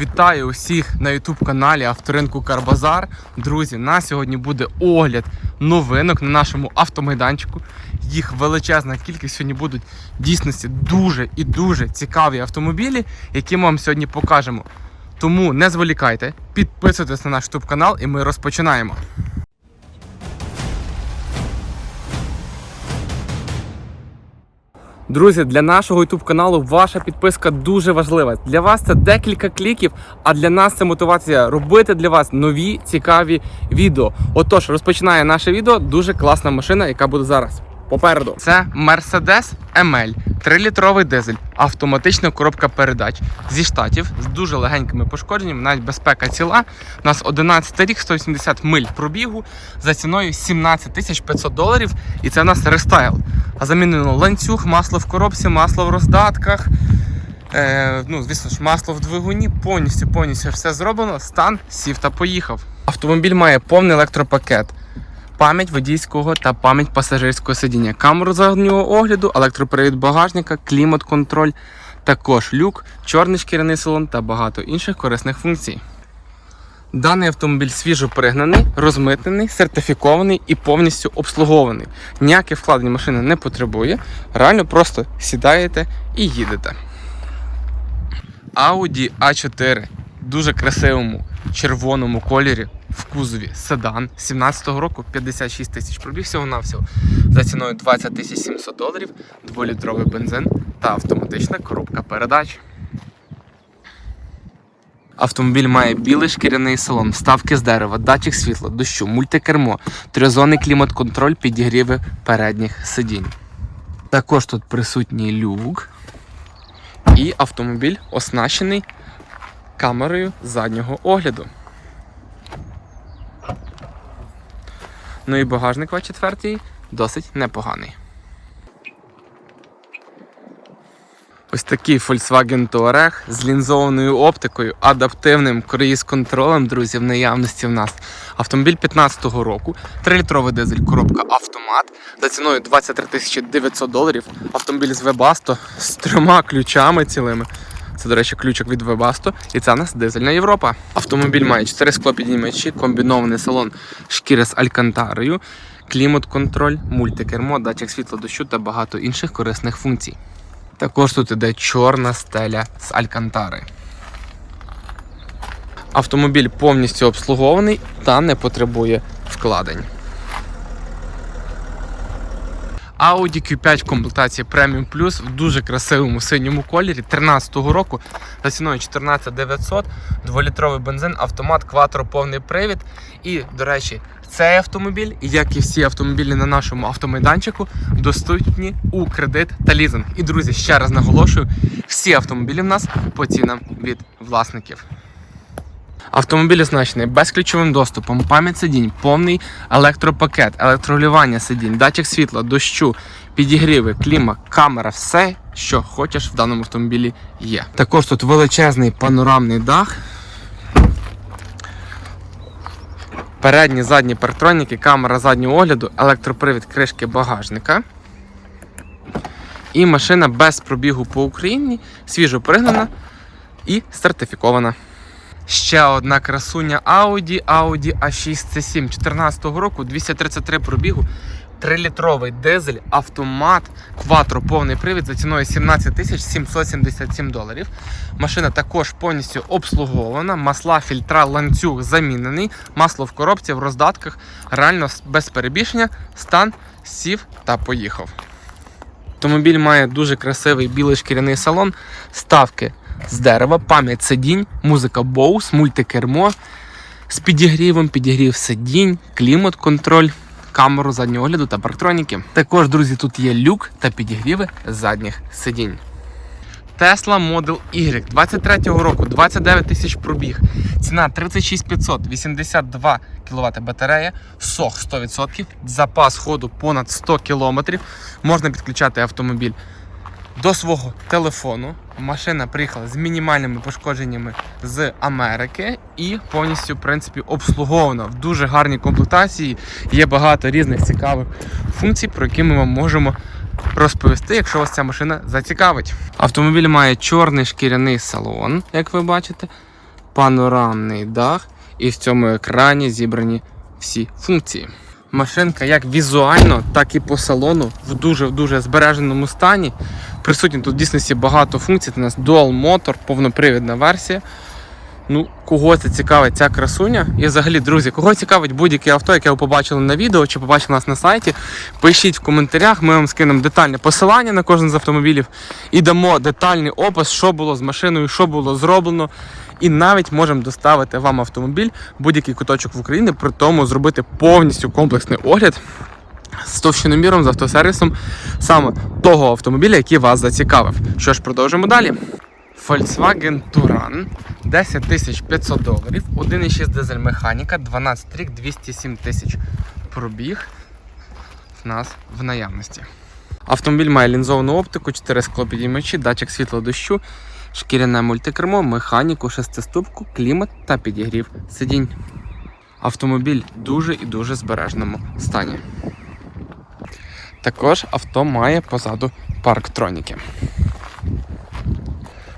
Вітаю усіх на youtube каналі Авторинку Карбазар. Друзі, на сьогодні буде огляд новинок на нашому автомайданчику. Їх величезна кількість сьогодні будуть в дійсності дуже і дуже цікаві автомобілі, які ми вам сьогодні покажемо. Тому не зволікайте, підписуйтесь на наш ютуб канал і ми розпочинаємо. Друзі, для нашого YouTube каналу ваша підписка дуже важлива. Для вас це декілька кліків, а для нас це мотивація робити для вас нові цікаві відео. Отож, розпочинає наше відео дуже класна машина, яка буде зараз. Попереду це Mercedes ML, 3-літровий дизель, автоматична коробка передач зі штатів з дуже легенькими пошкодженнями, навіть безпека ціла. У нас 11 рік, 180 миль пробігу за ціною 17 тисяч 500 доларів. І це в нас рестайл. А замінено ланцюг, масло в коробці, масло в роздатках. Е, ну, звісно ж, масло в двигуні, повністю повністю все зроблено. Стан сів та поїхав. Автомобіль має повний електропакет. Пам'ять водійського та пам'ять пасажирського сидіння, камеру заднього огляду, електропривід багажника, клімат-контроль, також люк, чорний шкіряний салон та багато інших корисних функцій. Даний автомобіль свіжо пригнаний, розмитнений, сертифікований і повністю обслугований. Ніяке вкладення машини не потребує. Реально просто сідаєте і їдете. Audi A4 в дуже красивому червоному кольорі в кузові седан 17-го року 56 тисяч пробіг всього навсього за ціною 20 тисяч 700 доларів, 2-літровий бензин та автоматична коробка передач. Автомобіль має білий шкіряний салон, вставки з дерева, датчик світла, дощу, мультикермо, трьохзонний клімат-контроль, підігріви передніх сидінь. Також тут присутній люк. І автомобіль оснащений камерою заднього огляду. Ну і багажник В4 досить непоганий. Ось такий Volkswagen Touareg з лінзованою оптикою, адаптивним круїз-контролем, друзі, в наявності в нас. Автомобіль 15-го року, 3-літровий дизель, коробка автомат за ціною 23 тисячі 900 доларів. Автомобіль з Webasto з трьома ключами цілими. Це, до речі, ключик від Webasto. І це у нас дизельна Європа. Автомобіль має 4 склопідіймачі, комбінований салон шкіри з алькантарою, клімат-контроль, мультикермо, датчик світла дощу та багато інших корисних функцій. Також тут іде чорна стеля з алькантари. Автомобіль повністю обслугований та не потребує вкладень. Audi Q5 в комплектації Premium Plus в дуже красивому синьому кольорі 13-го року за ціною 14900, 2-літровий бензин, автомат, кватро, повний привід. І, до речі, цей автомобіль, як і всі автомобілі на нашому автомайданчику, доступні у кредит та лізинг. І, друзі, ще раз наголошую, всі автомобілі в нас по цінам від власників. Автомобіль оснащений безключовим доступом, пам'ять сидінь, повний електропакет, електролювання сидінь, датчик світла, дощу, підігріви, кліма, камера, все, що хочеш в даному автомобілі є. Також тут величезний панорамний дах. Передні, задні парктроніки, камера заднього огляду, електропривід кришки багажника. І машина без пробігу по Україні, свіжо пригнана і сертифікована. Ще одна красуня Audi, Audi A6 C7 14 року, 233 пробігу, 3-літровий дизель, автомат, кватро, повний привід за ціною 17 тисяч 777 доларів. Машина також повністю обслугована, масла, фільтра, ланцюг замінений, масло в коробці, в роздатках, реально без перебільшення, стан сів та поїхав. Автомобіль має дуже красивий білий шкіряний салон, ставки з дерева, пам'ять сидінь, музика Bose, мультикермо з підігрівом, підігрів сидінь, клімат-контроль, камеру заднього огляду та парктроніки. Також, друзі, тут є люк та підігріви задніх сидінь. Tesla Model Y 23-го року, 29 тисяч пробіг. Ціна 36500, 82 кВт батарея, сох 100%, запас ходу понад 100 км. Можна підключати автомобіль до свого телефону. Машина приїхала з мінімальними пошкодженнями з Америки і повністю в принципі обслугована в дуже гарній комплектації. Є багато різних цікавих функцій, про які ми вам можемо розповісти, якщо вас ця машина зацікавить. Автомобіль має чорний шкіряний салон, як ви бачите. панорамний дах, і в цьому екрані зібрані всі функції. Машинка як візуально, так і по салону в дуже дуже збереженому стані. Присутні тут в дійсності багато функцій. Це у нас Dual Motor, повнопривідна версія. Ну, кого це цікавить ця красуня? І взагалі, друзі, кого цікавить будь-яке авто, яке ви побачили на відео чи побачили нас на сайті, пишіть в коментарях, ми вам скинемо детальне посилання на кожен з автомобілів і дамо детальний опис, що було з машиною, що було зроблено. І навіть можемо доставити вам автомобіль будь-який куточок в Україні, при тому зробити повністю комплексний огляд з товщиноміром, з автосервісом саме того автомобіля, який вас зацікавив. Що ж, продовжимо далі. Volkswagen Touran 10 500 доларів, 1,6 дизель механіка, 12 рік, 207 тисяч пробіг в нас в наявності. Автомобіль має лінзовану оптику, 4 склопідіймачі, датчик світло дощу, шкіряне мультикермо, механіку, шестиступку, клімат та підігрів сидінь. Автомобіль дуже і дуже збережному стані. Також авто має позаду парктроніки.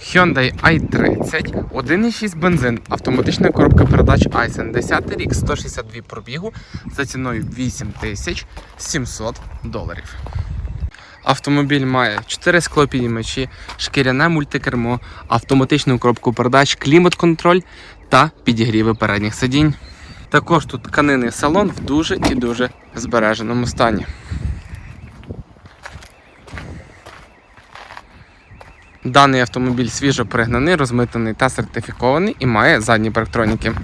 Hyundai i30, 1,6 бензин, автоматична коробка передач Айсен, 10 рік, 162 пробігу за ціною 8700 доларів. Автомобіль має 4 склопідіймачі, шкіряне мультикермо, автоматичну коробку передач, клімат-контроль та підігріви передніх сидінь. Також тут тканинний салон в дуже і дуже збереженому стані. Даний автомобіль свіжо пригнаний, розмитаний та сертифікований і має задні парктроніки.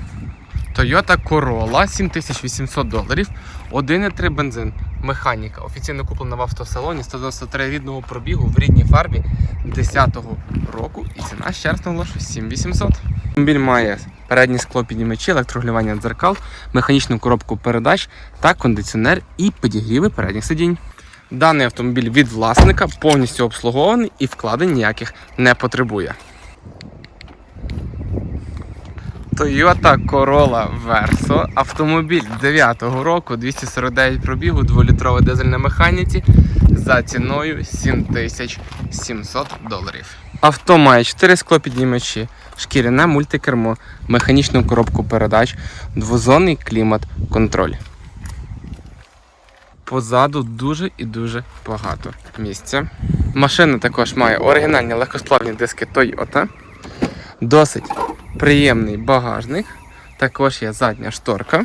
Toyota Corolla 7800 доларів, 1,3 бензин, механіка. Офіційно куплена в автосалоні 193 рідного пробігу в рідній фарбі 10-го року і ціна ще раз наголошую 7800. Автомобіль має передні скло піднімачі, електрогулювання дзеркал, механічну коробку передач та кондиціонер і підігріви передніх сидінь. Даний автомобіль від власника повністю обслугований і вкладень ніяких не потребує. Toyota Corolla Verso. Автомобіль 9-го року, 249 пробігу, 2-літровий дизель на механіці за ціною 7700 доларів. Авто має 4 склопіднімачі, шкіряне мультикермо, механічну коробку передач, двозонний клімат, контроль. Позаду дуже і дуже багато місця. Машина також має оригінальні легкосплавні диски Toyota. Досить приємний багажник. Також є задня шторка.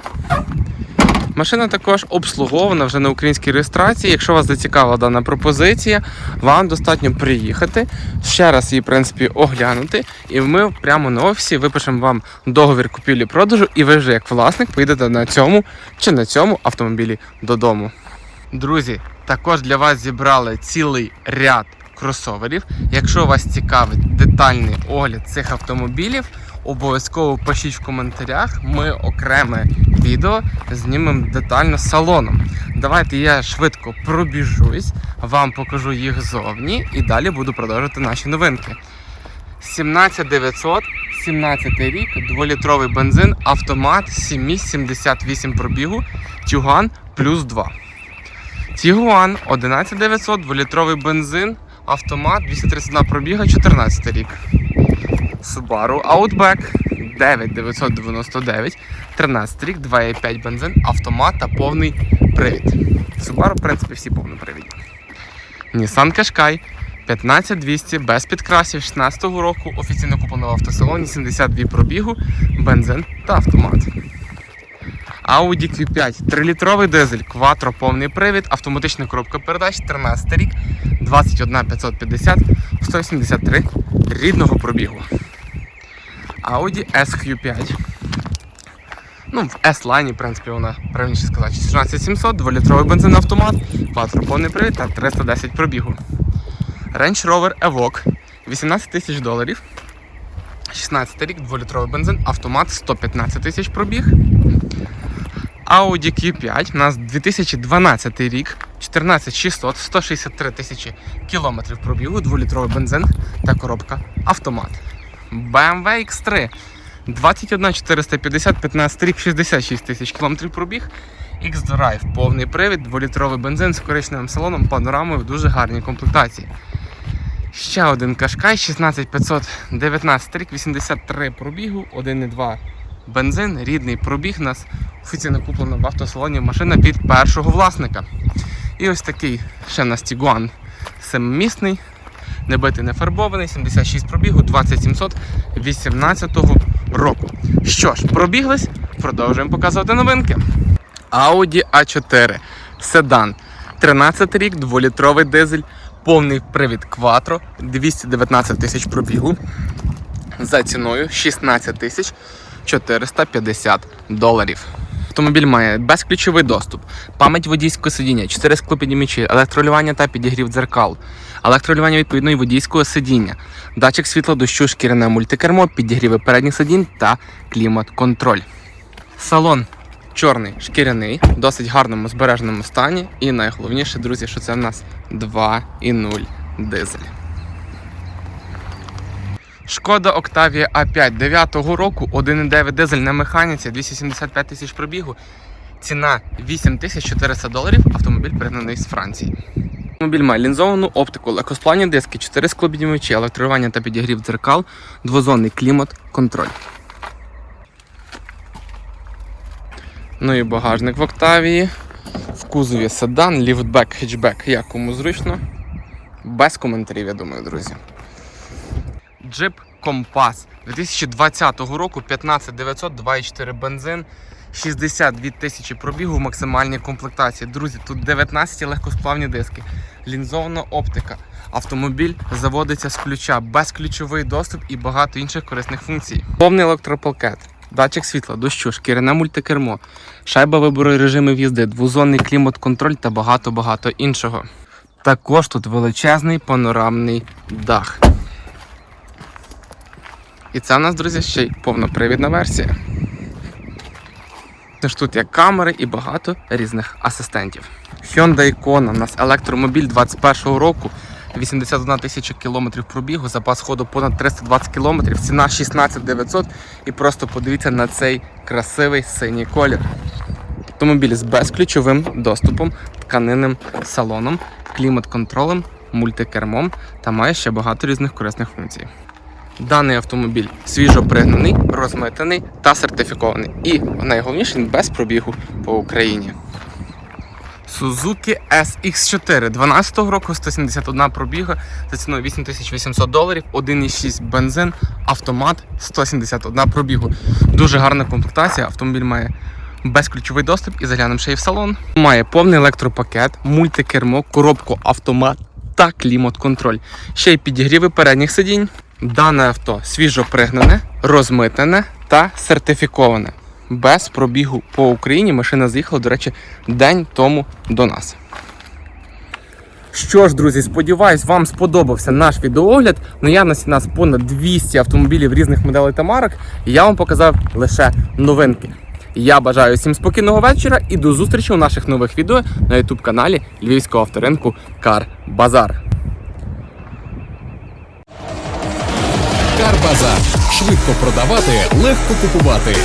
Машина також обслугована вже на українській реєстрації. Якщо вас зацікавила дана пропозиція, вам достатньо приїхати, ще раз її в принципі оглянути, і ми прямо на офісі випишемо вам договір купівлі-продажу, і ви вже як власник поїдете на цьому чи на цьому автомобілі додому. Друзі, також для вас зібрали цілий ряд кросоверів. Якщо вас цікавить детальний огляд цих автомобілів, обов'язково пишіть в коментарях. Ми окреме відео знімемо детально салоном. Давайте я швидко пробіжусь, вам покажу їх зовні і далі буду продовжувати наші новинки. 17900, 17 рік, 2-літровий бензин, автомат, 7 місць, 78 пробігу, Тюган плюс 2. Тігуан 11900, 2-літровий бензин, автомат, 231 пробіга, 14 рік. Subaru Outback 9999, 13 рік, 2,5 бензин, автомат та повний привід. Subaru, в принципі, всі повнопривідні. Nissan Qashqai 15200 без підкрасів 16-го року, офіційно куплено в автосалоні, 72 пробігу, бензин та автомат. Audi Q5, 3-літровий дизель, кватро повний привід, автоматична коробка передач, 13 рік, 21 550, 183 рідного пробігу. Audi SQ5. Ну, в S-лайні, в принципі, вона правильніше сказати, 16700, 2-літровий бензин автомат, повний привід та 310 пробігу. Range Rover Evoque, 18 тисяч доларів. 16 рік, 2-літровий бензин, автомат 115 тисяч пробіг. Audi Q5 у нас 2012 рік, 14600, 163 тисячі кілометрів пробігу, 2-літровий бензин та коробка автомат. BMW X3 21450, 15 рік, 66 тисяч кілометрів пробіг. X-Drive повний привід, 2-літровий бензин з коричневим салоном, панорамою в дуже гарній комплектації. Ще один кашкай 16519 рік, 83 пробігу, 1,2 бензин, рідний пробіг у нас офіційно куплена в автосалоні машина під першого власника. І ось такий ще в нас Тігуан семимісний, не битий, не фарбований, 76 пробігу, 20718 року. Що ж, пробіглись, продовжуємо показувати новинки. Audi A4 седан. 13 рік, 2-літровий дизель, повний привід Quattro, 219 тисяч пробігу. За ціною 16 тисяч 450 доларів. Автомобіль має безключовий доступ, пам'ять водійського сидіння, 4 склопіднімачі, електролювання та підігрів дзеркал, електролювання відповідно і водійського сидіння, датчик світла дощу, шкіряне мультикермо, підігріви передніх сидінь та клімат-контроль. Салон чорний шкіряний, в досить гарному збереженому стані. І найголовніше, друзі, що це в нас 2,0 дизель. Шкода Octavia A5 9 року, 1,9 дизель на механіці, 275 тисяч пробігу. Ціна 8400 доларів. Автомобіль пригнаний з Франції. Автомобіль має лінзовану оптику, легкосплавні диски, 4 склопіднімачі, електрування та підігрів дзеркал, двозонний клімат, контроль. Ну і багажник в Октавії. В кузові седан, ліфтбек, хетчбек, як кому зручно. Без коментарів, я думаю, друзі. Джип Компас 2020 року 15900, 2,4 бензин, 62 тисячі пробігу в максимальній комплектації. Друзі, тут 19 легкосплавні диски, лінзована оптика. Автомобіль заводиться з ключа, безключовий доступ і багато інших корисних функцій. Повний електропакет, датчик світла, дощу, шкіряне мультикермо, шайба вибору режимів їзди, двозонний клімат-контроль та багато-багато іншого. Також тут величезний панорамний дах. І це в нас, друзі, ще й повнопривідна версія. Тож тут є камери і багато різних асистентів. Hyundai Kona у нас електромобіль 21-го року, 81 тисяча кілометрів пробігу, запас ходу понад 320 кілометрів, ціна 16 900 і просто подивіться на цей красивий синій колір. Автомобіль з безключовим доступом, тканинним салоном, клімат-контролем, мультикермом та має ще багато різних корисних функцій. Даний автомобіль свіжо пригнаний, розмитаний та сертифікований. І найголовніше він без пробігу по Україні. Suzuki SX4 12 року 171 пробіга за ціною 8800 доларів, 1,6 бензин, автомат 171 пробігу. Дуже гарна комплектація. Автомобіль має безключовий доступ і заглянемо ще й в салон. Має повний електропакет, мультикермо, коробку автомат та клімат-контроль. Ще й підігріви передніх сидінь. Дане авто свіжо пригнане, розмитане та сертифіковане. Без пробігу по Україні машина з'їхала, до речі, день тому до нас. Що ж, друзі, сподіваюсь, вам сподобався наш відеоогляд. В наявності у нас понад 200 автомобілів різних моделей та марок. Я вам показав лише новинки. Я бажаю всім спокійного вечора і до зустрічі у наших нових відео на YouTube каналі Львівського авторинку Кар Базар. Карбазар. Швидко продавати, легко купувати.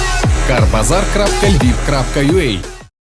Карбазар.львів.ua